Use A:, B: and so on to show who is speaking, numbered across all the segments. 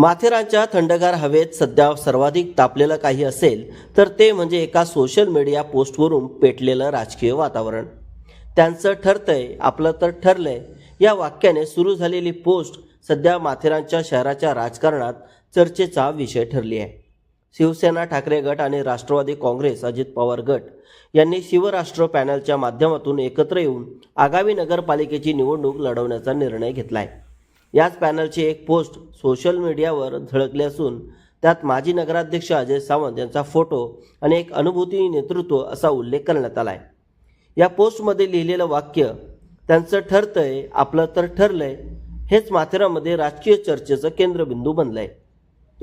A: माथेरानच्या थंडगार हवेत सध्या सर्वाधिक तापलेलं काही असेल तर ते म्हणजे एका सोशल मीडिया पोस्टवरून पेटलेलं राजकीय वातावरण. त्यांचं ठरतंय आपलं तर ठरलंय. या वाक्याने सुरू झालेली पोस्ट सध्या माथेरानच्या शहराच्या राजकारणात चर्चेचा विषय ठरली आहे. शिवसेना ठाकरे गट आणि राष्ट्रवादी काँग्रेस अजित पवार गट यांनी शिवराष्ट्र पॅनलच्या माध्यमातून एकत्र येऊन आगामी नगरपालिकेची निवडणूक लढवण्याचा निर्णय घेतला आहे याच पॅनलची एक पोस्ट सोशल मीडियावर झळकली असून त्यात माजी नगराध्यक्ष अजय सावंत यांचा फोटो आणि एक अनुभूती नेतृत्व असा उल्लेख करण्यात आला आहे या पोस्टमध्ये लिहिलेलं वाक्य त्यांचं ठरतंय आपलं तर ठरलंय हेच माथेरामध्ये राजकीय चर्चेचं केंद्रबिंदू बनलंय.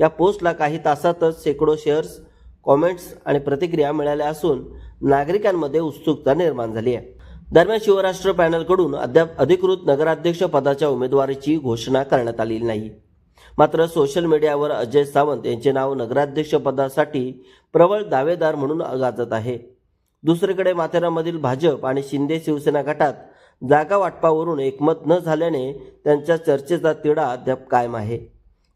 A: या पोस्टला काही तासातच शेकडो शेअर्स कॉमेंट्स आणि प्रतिक्रिया मिळाल्या असून नागरिकांमध्ये उत्सुकता निर्माण झाली आहे. दरम्यान शिवराष्ट्र पॅनलकडून अद्याप अधिकृत नगराध्यक्ष पदाच्या उमेदवारीची घोषणा करण्यात आलेली नाही. मात्र सोशल मीडियावर अजय सावंत यांचे नाव नगराध्यक्ष पदासाठी प्रबळ दावेदार म्हणून गाजत आहे. दुसरीकडे माथेरामधील भाजप आणि शिंदे शिवसेना गटात जागा वाटपावरून एकमत न झाल्याने त्यांच्या चर्चेचा तिढा अद्याप कायम आहे.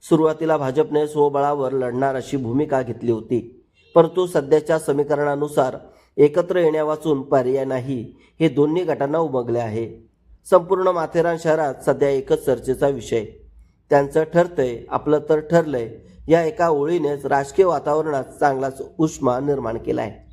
A: सुरुवातीला भाजपने स्वबळावर लढणार अशी भूमिका घेतली होती. परंतु सध्याच्या समीकरणानुसार एकत्र येण्यावाचून पर्याय नाही. हे दोन्ही गटांना उमगले आहे. संपूर्ण माथेरान शहरात सध्या एकच चर्चेचा विषय. त्यांचं ठरतंय आपलं तर ठरलंय या एका ओळीनेच राजकीय वातावरणात चांगलाच उष्मा निर्माण केला आहे